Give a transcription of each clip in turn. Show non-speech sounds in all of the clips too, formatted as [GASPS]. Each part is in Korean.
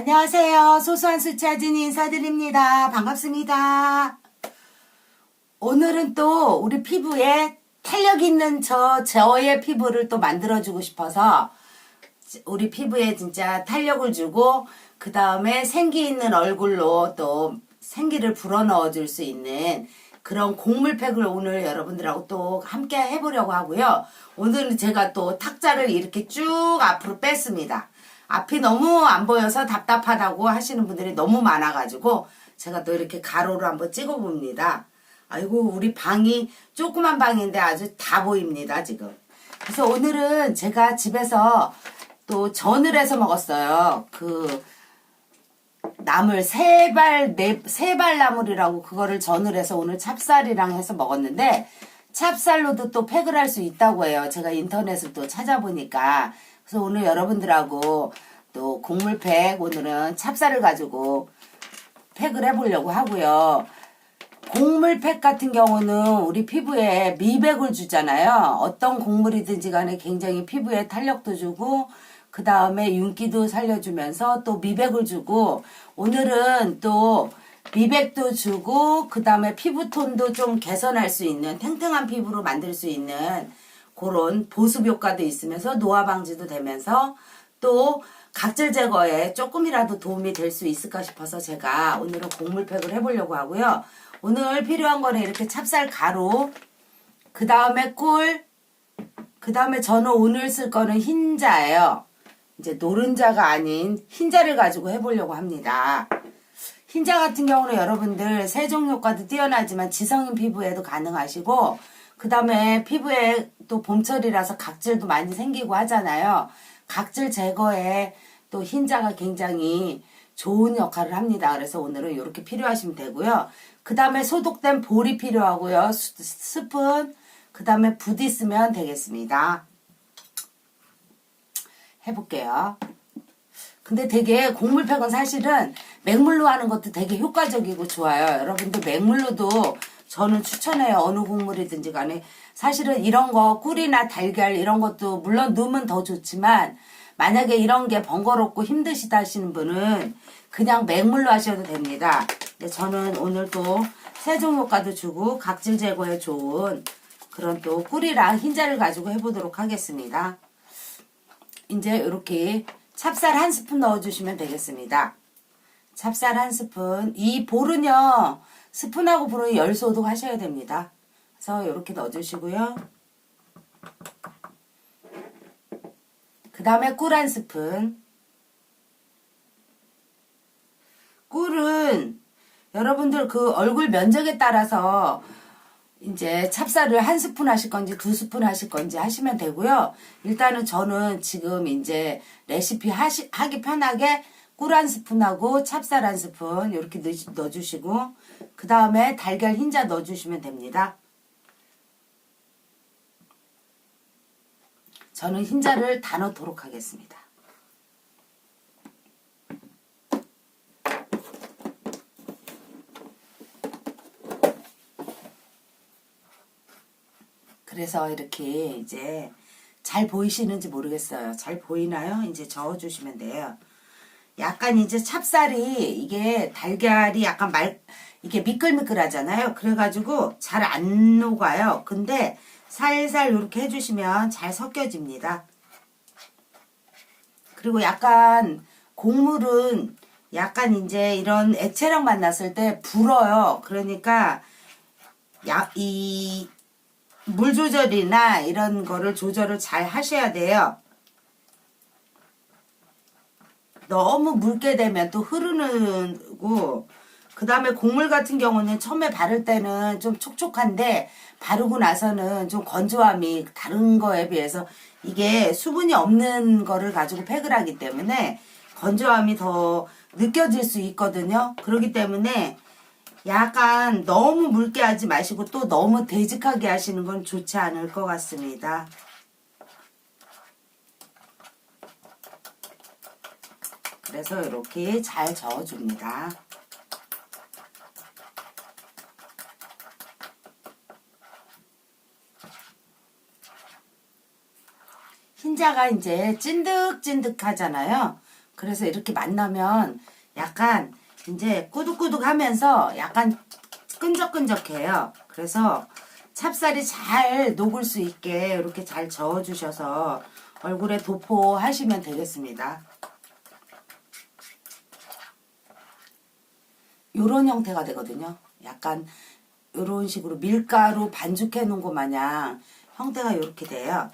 안녕하세요. 소소한 수차진 인사드립니다. 반갑습니다. 오늘은 또 우리 피부에 탄력 있는 저, 저의 피부를 또 만들어주고 싶어서 우리 피부에 진짜 탄력을 주고 그 다음에 생기 있는 얼굴로 또 생기를 불어넣어 줄 수 있는 그런 곡물팩을 오늘 여러분들하고 또 함께 해보려고 하고요. 오늘은 제가 또 탁자를 이렇게 쭉 앞으로 뺐습니다. 앞이 너무 안 보여서 답답하다고 하시는 분들이 너무 많아가지고 제가 또 이렇게 가로로 한번 찍어봅니다. 아이고 우리 방이 조그만 방인데 아주 다 보입니다 지금. 그래서 오늘은 제가 집에서 또 전을 해서 먹었어요. 그 나물 세발 네 세발 나물이라고 그거를 전을 해서 오늘 찹쌀이랑 해서 먹었는데 찹쌀로도 또 팩을 할 수 있다고 해요. 제가 인터넷을 또 찾아보니까 그래서 오늘 여러분들하고 또 곡물팩 오늘은 찹쌀을 가지고 팩을 해보려고 하고요. 곡물팩 같은 경우는 우리 피부에 미백을 주잖아요. 어떤 곡물이든지 간에 굉장히 피부에 탄력도 주고 그 다음에 윤기도 살려주면서 또 미백을 주고 오늘은 또 미백도 주고 그 다음에 피부톤도 좀 개선할 수 있는 탱탱한 피부로 만들 수 있는 그런 보습 효과도 있으면서 노화 방지도 되면서 또 각질 제거에 조금이라도 도움이 될 수 있을까 싶어서 제가 오늘은 곡물팩을 해보려고 하고요. 오늘 필요한 거는 이렇게 찹쌀 가루, 그 다음에 꿀, 그 다음에 저는 오늘 쓸 거는 흰자예요. 이제 노른자가 아닌 흰자를 가지고 해보려고 합니다. 흰자 같은 경우는 여러분들 세정 효과도 뛰어나지만 지성인 피부에도 가능하시고 그 다음에 피부에 또 봄철이라서 각질도 많이 생기고 하잖아요. 각질 제거에 또 흰자가 굉장히 좋은 역할을 합니다. 그래서 오늘은 이렇게 필요하시면 되고요. 그 다음에 소독된 볼이 필요하고요. 스- 스푼, 그 다음에 붓 있으면 되겠습니다. 해볼게요. 근데 되게 곡물팩은 사실은 맹물로 하는 것도 되게 효과적이고 좋아요. 여러분들 맹물로도 저는 추천해요. 어느 곡물이든지 간에. 사실은 이런 거 꿀이나 달걀 이런 것도 물론 넣으면 더 좋지만 만약에 이런 게 번거롭고 힘드시다 하시는 분은 그냥 맹물로 하셔도 됩니다. 근데 저는 오늘 또 세정 효과도 주고 각질 제거에 좋은 그런 또 꿀이랑 흰자를 가지고 해보도록 하겠습니다. 이제 이렇게 찹쌀 한 스푼 넣어주시면 되겠습니다. 찹쌀 한 스푼. 이 볼은요, 스푼하고 볼은 열 소독 하셔야 됩니다. 그래서 이렇게 넣어주시고요. 그 다음에 꿀 한 스푼. 꿀은 여러분들 그 얼굴 면적에 따라서 이제 찹쌀을 한 스푼 하실 건지 두 스푼 하실 건지 하시면 되고요. 일단은 저는 지금 이제 레시피 하시, 하기 편하게 꿀 한 스푼하고 찹쌀 한 스푼 이렇게 넣, 넣어주시고 그 다음에 달걀 흰자 넣어주시면 됩니다. 저는 흰자를 다 넣도록 하겠습니다. 그래서 이렇게 이제 잘 보이시는지 모르겠어요. 잘 보이나요? 이제 저어주시면 돼요. 약간 이제 찹쌀이 이게 달걀이 약간 말 이게 미끌미끌하잖아요. 그래가지고 잘 안 녹아요. 근데 살살 이렇게 해주시면 잘 섞여집니다. 그리고 약간 곡물은 약간 이제 이런 액체랑 만났을 때 불어요. 그러니까 야, 이 물 조절이나 이런 거를 조절을 잘 하셔야 돼요. 너무 묽게 되면 또 흐르는고 그 다음에 곡물 같은 경우는 처음에 바를 때는 좀 촉촉한데 바르고 나서는 좀 건조함이 다른 거에 비해서 이게 수분이 없는 거를 가지고 팩을 하기 때문에 건조함이 더 느껴질 수 있거든요. 그렇기 때문에 약간 너무 묽게 하지 마시고 또 너무 되직하게 하시는 건 좋지 않을 것 같습니다. 그래서 이렇게 잘 저어줍니다. 흰자가 이제 찐득찐득하잖아요. 그래서 이렇게 만나면 약간 이제 꾸덕꾸덕 하면서 약간 끈적끈적해요. 그래서 찹쌀이 잘 녹을 수 있게 이렇게 잘 저어주셔서 얼굴에 도포하시면 되겠습니다. 요런 형태가 되거든요. 약간 요런 식으로 밀가루 반죽해 놓은 것 마냥 형태가 요렇게 돼요.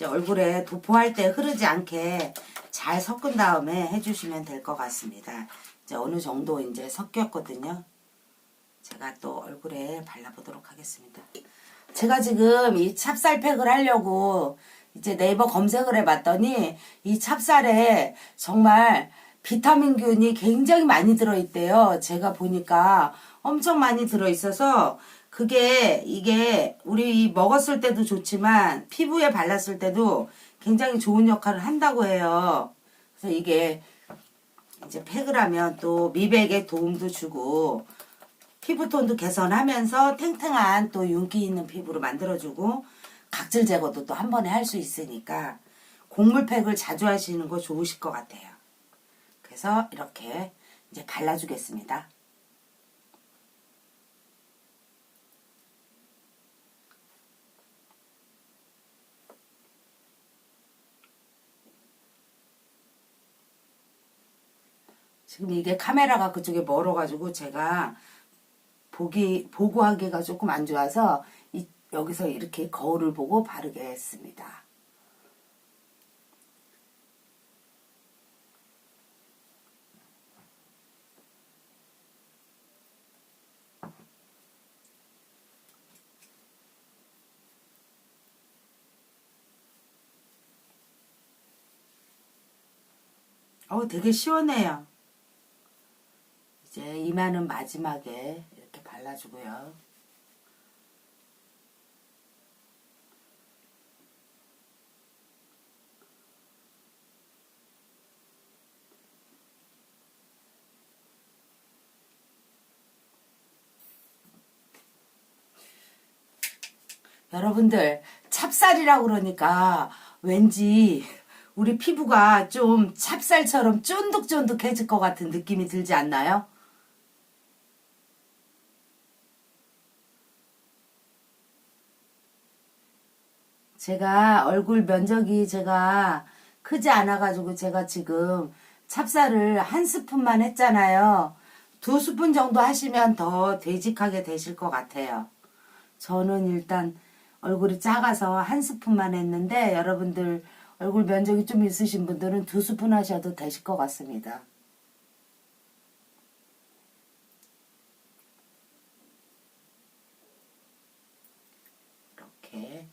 이제 얼굴에 도포할 때 흐르지 않게 잘 섞은 다음에 해주시면 될 것 같습니다. 이제 어느 정도 이제 섞였거든요. 제가 또 얼굴에 발라보도록 하겠습니다. 제가 지금 이 찹쌀팩을 하려고 이제 네이버 검색을 해봤더니 이 찹쌀에 정말 비타민균이 굉장히 많이 들어있대요. 제가 보니까 엄청 많이 들어있어서 그게 이게 우리 먹었을 때도 좋지만 피부에 발랐을 때도 굉장히 좋은 역할을 한다고 해요. 그래서 이게 이제 팩을 하면 또 미백에 도움도 주고 피부톤도 개선하면서 탱탱한 또 윤기 있는 피부로 만들어주고 각질 제거도 또 한 번에 할 수 있으니까 곡물팩을 자주 하시는 거 좋으실 것 같아요. 그래서 이렇게 이제 발라주겠습니다. 이게 카메라가 그쪽에 멀어가지고 제가 보기 보고 하기가 조금 안 좋아서 이, 여기서 이렇게 거울을 보고 바르게 했습니다. 어우 되게 시원해요. 이제 이마는 마지막에 이렇게 발라주고요. 여러분들 찹쌀이라고 그러니까 왠지 우리 피부가 좀 찹쌀처럼 쫀득쫀득해질 것 같은 느낌이 들지 않나요? 제가 얼굴 면적이 제가 크지 않아가지고 제가 지금 찹쌀을 한 스푼만 했잖아요. 두 스푼 정도 하시면 더 되직하게 되실 것 같아요. 저는 일단 얼굴이 작아서 한 스푼만 했는데 여러분들 얼굴 면적이 좀 있으신 분들은 두 스푼 하셔도 되실 것 같습니다. 이렇게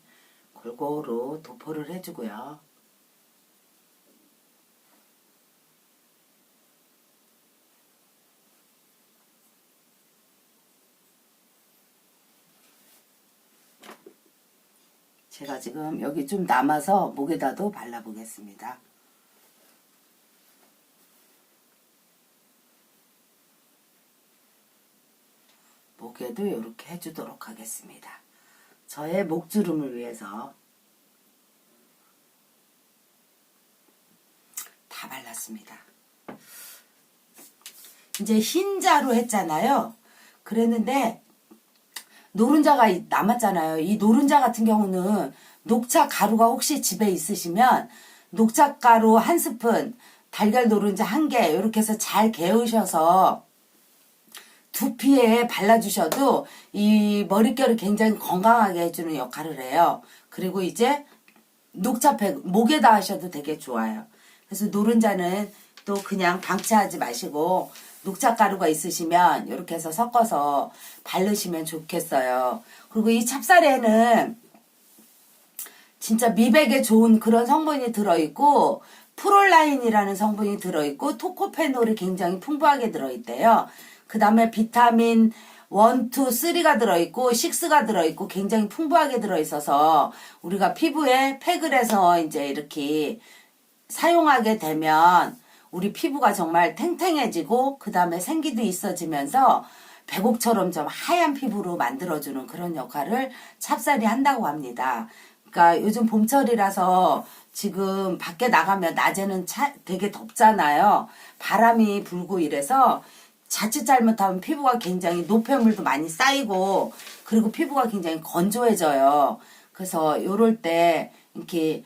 골고루 도포를 해주고요. 제가 지금 여기 좀 남아서 목에다도 발라보겠습니다. 목에도 이렇게 해주도록 하겠습니다. 저의 목주름을 위해서 다 발랐습니다. 이제 흰자로 했잖아요. 그랬는데 노른자가 이- 남았잖아요. 이 노른자 같은 경우는 녹차 가루가 혹시 집에 있으시면 녹차 가루 한 스푼, 달걀 노른자 한 개 이렇게 해서 잘 개우셔서 두피에 발라주셔도 이 머릿결을 굉장히 건강하게 해주는 역할을 해요. 그리고 이제 녹차팩 목에다 하셔도 되게 좋아요. 그래서 노른자는 또 그냥 방치하지 마시고 녹차 가루가 있으시면 이렇게 해서 섞어서 바르시면 좋겠어요. 그리고 이 찹쌀에는 진짜 미백에 좋은 그런 성분이 들어있고 프롤라인이라는 성분이 들어있고 토코페놀이 굉장히 풍부하게 들어있대요. 그 다음에 비타민 원, 투, 쓰리가 들어있고, 식스가 들어있고, 굉장히 풍부하게 들어있어서, 우리가 피부에 팩을 해서 이제 이렇게 사용하게 되면, 우리 피부가 정말 탱탱해지고, 그 다음에 생기도 있어지면서, 백옥처럼 좀 하얀 피부로 만들어주는 그런 역할을 찹쌀이 한다고 합니다. 그러니까 요즘 봄철이라서 지금 밖에 나가면 낮에는 차, 되게 덥잖아요. 바람이 불고 이래서 자칫 잘못하면 피부가 굉장히 노폐물도 많이 쌓이고 그리고 피부가 굉장히 건조해져요. 그래서 요럴 때 이렇게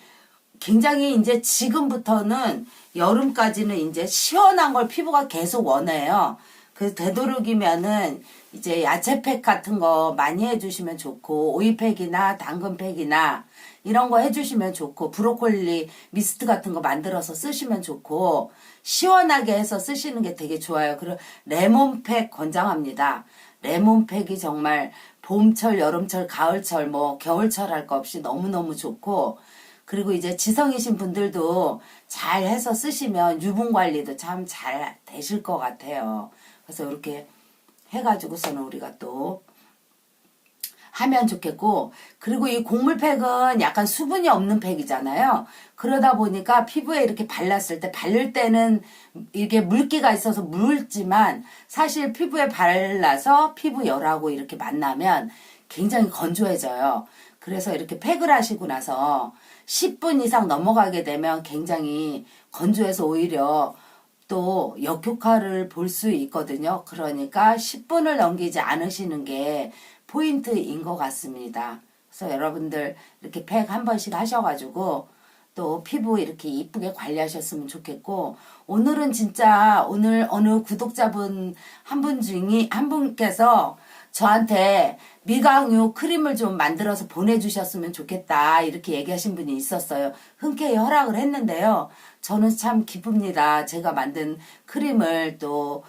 굉장히 이제 지금부터는 여름까지는 이제 시원한 걸 피부가 계속 원해요. 그래서 되도록이면은 이제 야채팩 같은 거 많이 해주시면 좋고 오이팩이나 당근팩이나 이런 거 해주시면 좋고 브로콜리 미스트 같은 거 만들어서 쓰시면 좋고 시원하게 해서 쓰시는 게 되게 좋아요. 그리고 레몬팩 권장합니다. 레몬팩이 정말 봄철, 여름철, 가을철, 뭐 겨울철 할 거 없이 너무너무 좋고 그리고 이제 지성이신 분들도 잘 해서 쓰시면 유분 관리도 참 잘 되실 것 같아요. 그래서 이렇게 해가지고서는 우리가 또 하면 좋겠고 그리고 이 곡물팩은 약간 수분이 없는 팩이잖아요. 그러다 보니까 피부에 이렇게 발랐을 때 바를 때는 이게 물기가 있어서 물지만 사실 피부에 발라서 피부 열하고 이렇게 만나면 굉장히 건조해져요. 그래서 이렇게 팩을 하시고 나서 10분 이상 넘어가게 되면 굉장히 건조해서 오히려 또 역효과를 볼 수 있거든요. 그러니까 10분을 넘기지 않으시는 게 포인트인 것 같습니다. 그래서 여러분들 이렇게 팩 한 번씩 하셔가지고 또 피부 이렇게 이쁘게 관리하셨으면 좋겠고 오늘은 진짜 오늘 어느 구독자분 한 분 중에 한 분께서 저한테 미강유 크림을 좀 만들어서 보내주셨으면 좋겠다 이렇게 얘기하신 분이 있었어요. 흔쾌히 허락을 했는데요. 저는 참 기쁩니다. 제가 만든 크림을 또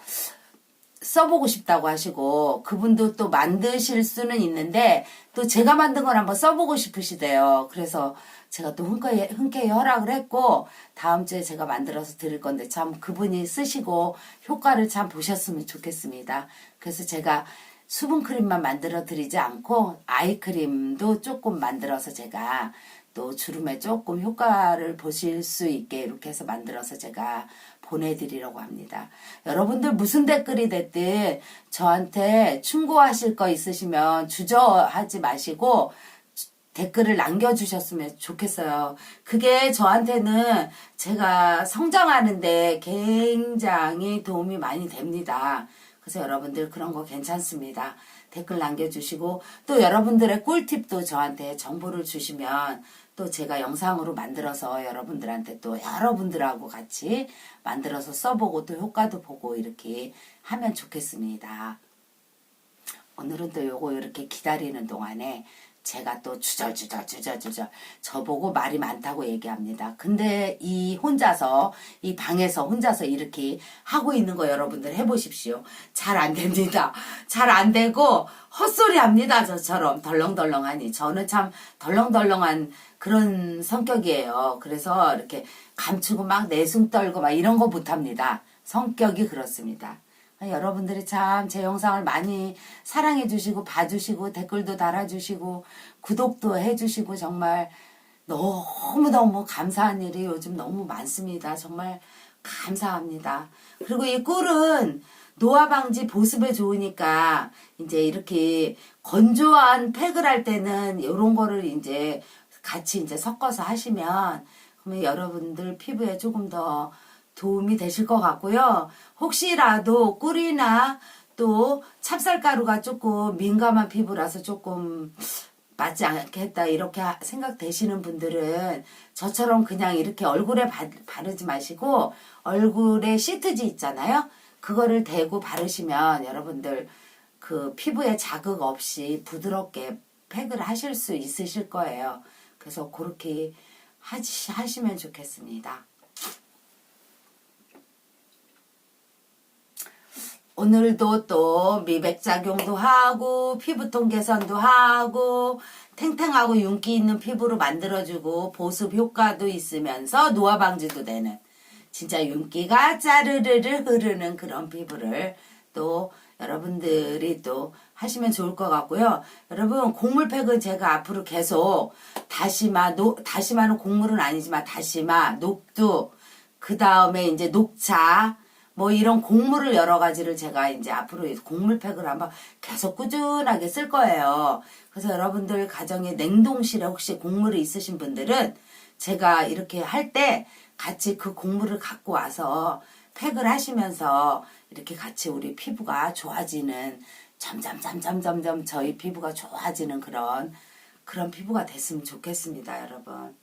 써보고 싶다고 하시고 그분도 또 만드실 수는 있는데 또 제가 만든 걸 한번 써보고 싶으시대요. 그래서 제가 또 흔쾌히, 흔쾌히 허락을 했고 다음 주에 제가 만들어서 드릴 건데 참 그분이 쓰시고 효과를 참 보셨으면 좋겠습니다. 그래서 제가 수분 크림만 만들어 드리지 않고 아이크림도 조금 만들어서 제가 또 주름에 조금 효과를 보실 수 있게 이렇게 해서 만들어서 제가 보내드리려고 합니다. 여러분들 무슨 댓글이 됐든 저한테 충고하실 거 있으시면 주저하지 마시고 댓글을 남겨주셨으면 좋겠어요. 그게 저한테는 제가 성장하는데 굉장히 도움이 많이 됩니다. 그래서 여러분들 그런 거 괜찮습니다. 댓글 남겨주시고 또 여러분들의 꿀팁도 저한테 정보를 주시면 또 제가 영상으로 만들어서 여러분들한테 또 여러분들하고 같이 만들어서 써보고 또 효과도 보고 이렇게 하면 좋겠습니다. 오늘은 또 요거 이렇게 기다리는 동안에 제가 또 주절주절 주절주절 저보고 말이 많다고 얘기합니다. 근데 이 혼자서 이 방에서 혼자서 이렇게 하고 있는 거 여러분들 해보십시오. 잘 안 됩니다. 잘 안 되고 헛소리 합니다. 저처럼 덜렁덜렁하니 저는 참 덜렁덜렁한 그런 성격이에요. 그래서 이렇게 감추고 막 내숭 떨고 막 이런 거 못합니다. 성격이 그렇습니다. 여러분들이 참 제 영상을 많이 사랑해 주시고 봐주시고 댓글도 달아주시고 구독도 해주시고 정말 너무너무 감사한 일이 요즘 너무 많습니다. 정말 감사합니다. 그리고 이 꿀은 노화 방지 보습에 좋으니까 이제 이렇게 건조한 팩을 할 때는 이런 거를 이제 같이 이제 섞어서 하시면 그러면 여러분들 피부에 조금 더 도움이 되실 것 같고요. 혹시라도 꿀이나 또 찹쌀가루가 조금 민감한 피부라서 조금 맞지 않겠다 이렇게 생각되시는 분들은 저처럼 그냥 이렇게 얼굴에 바, 바르지 마시고 얼굴에 시트지 있잖아요. 그거를 대고 바르시면 여러분들 그 피부에 자극 없이 부드럽게 팩을 하실 수 있으실 거예요. 그래서 그렇게 하시, 하시면 좋겠습니다. 오늘도 또 미백작용도 하고 피부톤 개선도 하고 탱탱하고 윤기 있는 피부로 만들어주고 보습 효과도 있으면서 노화 방지도 되는 진짜 윤기가 짜르르르 흐르는 그런 피부를 또 여러분들이 또 하시면 좋을 것 같고요. 여러분 곡물팩은 제가 앞으로 계속 다시마, 노, 다시마는 곡물은 아니지만 다시마, 녹두, 그 다음에 이제 녹차, 뭐 이런 곡물을 여러 가지를 제가 이제 앞으로 곡물팩을 한번 계속 꾸준하게 쓸 거예요. 그래서 여러분들 가정에 냉동실에 혹시 곡물이 있으신 분들은 제가 이렇게 할 때 같이 그 곡물을 갖고 와서 팩을 하시면서 이렇게 같이 우리 피부가 좋아지는 점점 점점 점점 저희 피부가 좋아지는 그런 그런 피부가 됐으면 좋겠습니다, 여러분.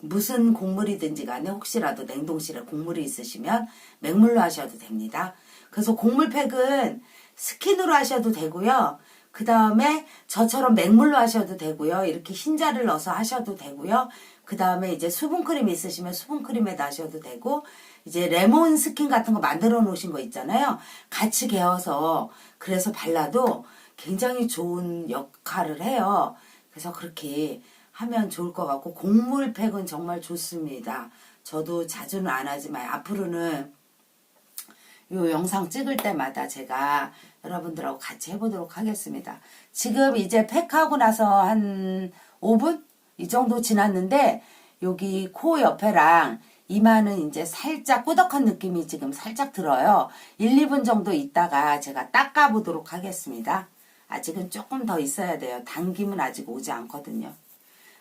무슨 곡물이든지 간에 혹시라도 냉동실에 곡물이 있으시면 맹물로 하셔도 됩니다. 그래서 곡물팩은 스킨으로 하셔도 되고요. 그 다음에 저처럼 맹물로 하셔도 되고요. 이렇게 흰자를 넣어서 하셔도 되고요. 그 다음에 이제 수분크림 있으시면 수분크림에다 하셔도 되고, 이제 레몬 스킨 같은 거 만들어 놓으신 거 있잖아요. 같이 개어서 그래서 발라도 굉장히 좋은 역할을 해요. 그래서 그렇게 하면 좋을 것 같고, 곡물팩은 정말 좋습니다. 저도 자주는 안 하지만 앞으로는 요 영상 찍을 때마다 제가 여러분들하고 같이 해보도록 하겠습니다. 지금 이제 팩하고 나서 한 5분? 이 정도 지났는데, 여기 코 옆에랑 이마는 이제 살짝 꾸덕한 느낌이 지금 살짝 들어요. 1, 2분 정도 있다가 제가 닦아보도록 하겠습니다. 아직은 조금 더 있어야 돼요. 당김은 아직 오지 않거든요.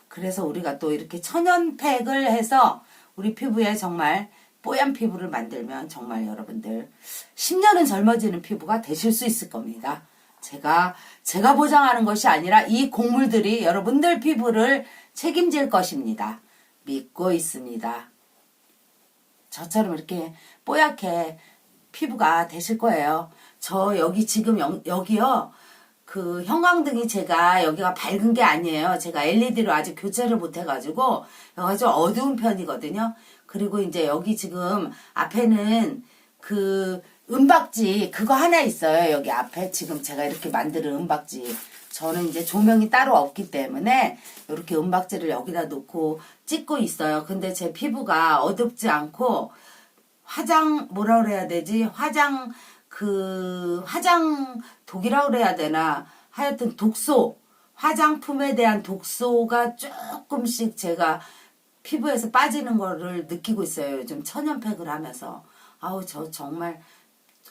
그래서 우리가 또 이렇게 천연팩을 해서 우리 피부에 정말 뽀얀 피부를 만들면 정말 여러분들 10년은 젊어지는 피부가 되실 수 있을 겁니다. 제가 제가 보장하는 것이 아니라 이 곡물들이 여러분들 피부를 책임질 것입니다. 믿고 있습니다. 저처럼 이렇게 뽀얗게 피부가 되실 거예요. 저 여기 지금 여, 여기요. 그 형광등이 제가 여기가 밝은 게 아니에요. 제가 LED로 아직 교체를 못 해가지고 여기가 좀 어두운 편이거든요. 그리고 이제 여기 지금 앞에는 그 은박지 그거 하나 있어요. 여기 앞에 지금 제가 이렇게 만드는 은박지. 저는 이제 조명이 따로 없기 때문에 이렇게 은박지를 여기다 놓고 찍고 있어요. 근데 제 피부가 어둡지 않고 화장 뭐라 그래야 되지? 화장 그 화장 독이라 그래야 되나? 하여튼 독소 화장품에 대한 독소가 조금씩 제가 피부에서 빠지는 거를 느끼고 있어요. 요즘 천연팩을 하면서 아우 저 정말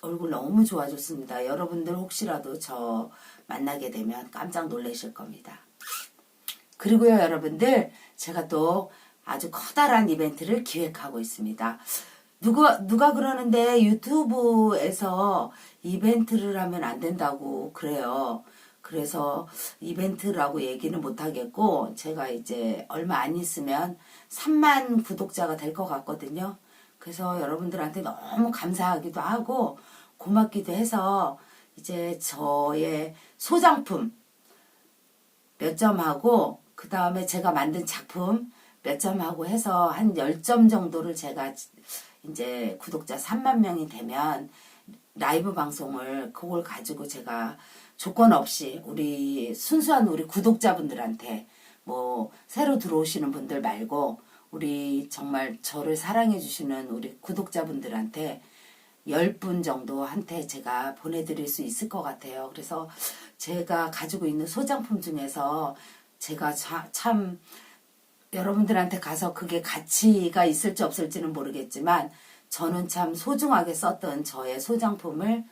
얼굴 너무 좋아졌습니다. 여러분들 혹시라도 저 만나게 되면 깜짝 놀라실 겁니다. 그리고요, 여러분들, 제가 또 아주 커다란 이벤트를 기획하고 있습니다. 누가, 누가 그러는데 유튜브에서 이벤트를 하면 안 된다고 그래요. 그래서 이벤트라고 얘기는 못 하겠고, 제가 이제 얼마 안 있으면 3만 구독자가 될 것 같거든요. 그래서 여러분들한테 너무 감사하기도 하고, 고맙기도 해서, 이제 저의 소장품 몇 점하고 그 다음에 제가 만든 작품 몇 점하고 해서 한 10점 정도를 제가 이제 구독자 3만 명이 되면 라이브 방송을 그걸 가지고 제가 조건 없이 우리 순수한 우리 구독자분들한테 뭐 새로 들어오시는 분들 말고 우리 정말 저를 사랑해 주시는 우리 구독자분들한테 10분 정도 한테 제가 보내드릴 수 있을 것 같아요. 그래서 제가 가지고 있는 소장품 중에서 제가 자, 참 여러분들한테 가서 그게 가치가 있을지 없을지는 모르겠지만 저는 참 소중하게 썼던 저의 소장품을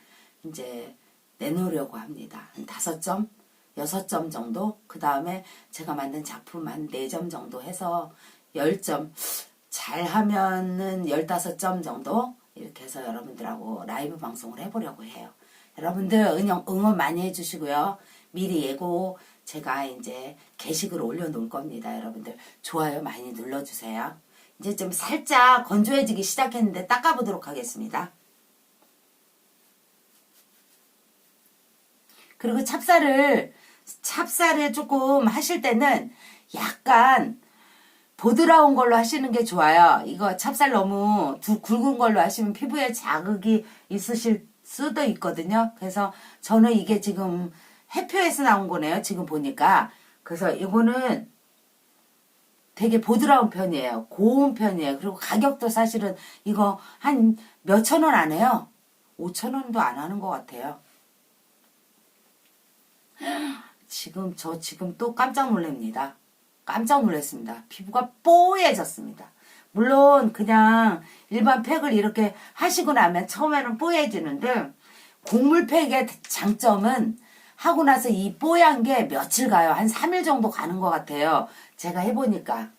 이제 내놓으려고 합니다. 한 다섯 점, 여섯 점 정도. 그 다음에 제가 만든 작품 한 네 점 정도 해서 열 점. 잘 하면은 열다섯 점 정도 이렇게 해서 여러분들하고 라이브 방송을 해보려고 해요. 여러분들 응원 많이 해주시고요. 미리 예고 제가 이제 게시글 올려놓을 겁니다. 여러분들 좋아요 많이 눌러주세요. 이제 좀 살짝 건조해지기 시작했는데 닦아보도록 하겠습니다. 그리고 찹쌀을 찹쌀을 조금 하실 때는 약간 보드라운 걸로 하시는 게 좋아요. 이거 찹쌀 너무 두 굵은 걸로 하시면 피부에 자극이 있으실 수도 있거든요. 그래서 저는 이게 지금 해표에서 나온 거네요. 지금 보니까. 그래서 이거는 되게 보드라운 편이에요. 고운 편이에요. 그리고 가격도 사실은 이거 한 몇천 원 안 해요. 5천 원도 안 하는 것 같아요. 지금 저 지금 또 깜짝 놀랍니다. 깜짝 놀랐습니다. 피부가 뽀얘졌습니다. 물론 그냥 일반 팩을 이렇게 하시고 나면 처음에는 뽀얘지는데 곡물 팩의 장점은 하고 나서 이 뽀얀 게 며칠 가요. 한 3일 정도 가는 것 같아요. 제가 해보니까.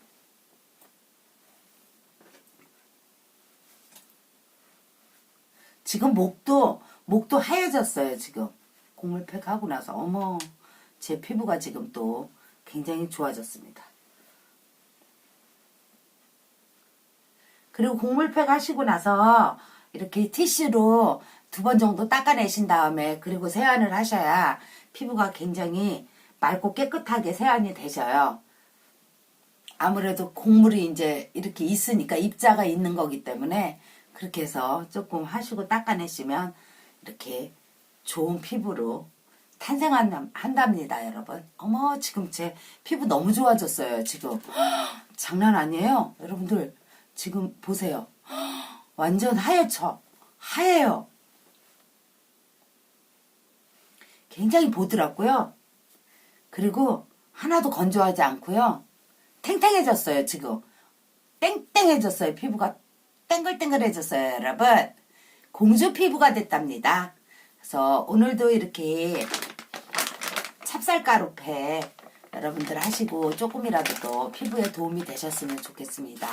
지금 목도 목도 하얘졌어요 지금 곡물팩 하고 나서 어머 제 피부가 지금 또 굉장히 좋아졌습니다. 그리고 곡물팩 하시고 나서 이렇게 티슈로 두 번 정도 닦아내신 다음에 그리고 세안을 하셔야 피부가 굉장히 맑고 깨끗하게 세안이 되셔요. 아무래도 곡물이 이제 이렇게 있으니까 입자가 있는 거기 때문에 그렇게 해서 조금 하시고 닦아내시면 이렇게 좋은 피부로 탄생한답니다, 여러분. 어머, 지금 제 피부 너무 좋아졌어요, 지금. [GASPS] 장난 아니에요? 여러분들, 지금 보세요. [GASPS] 완전 하얗죠? 하얘요. 굉장히 보드랍고요. 그리고 하나도 건조하지 않고요. 탱탱해졌어요, 지금. 땡땡해졌어요, 피부가. 땡글땡글해졌어요, 여러분. 공주 피부가 됐답니다. 그래서 오늘도 이렇게 찹쌀가루팩 여러분들 하시고 조금이라도 또 피부에 도움이 되셨으면 좋겠습니다.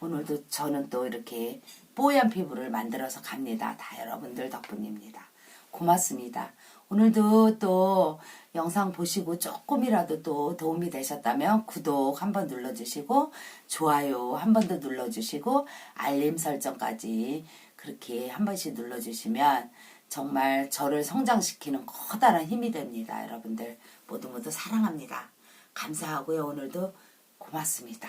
오늘도 저는 또 이렇게 뽀얀 피부를 만들어서 갑니다. 다 여러분들 덕분입니다. 고맙습니다. 오늘도 또 영상 보시고 조금이라도 또 도움이 되셨다면 구독 한번 눌러주시고 좋아요 한 번 더 눌러주시고 알림 설정까지 그렇게 한 번씩 눌러주시면 정말 저를 성장시키는 커다란 힘이 됩니다. 여러분들 모두 모두 사랑합니다. 감사하고요. 오늘도 고맙습니다.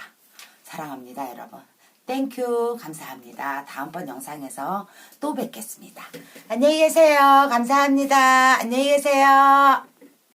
사랑합니다, 여러분. 땡큐 감사합니다. 다음번 영상에서 또 뵙겠습니다. 안녕히 계세요. 감사합니다. 안녕히 계세요.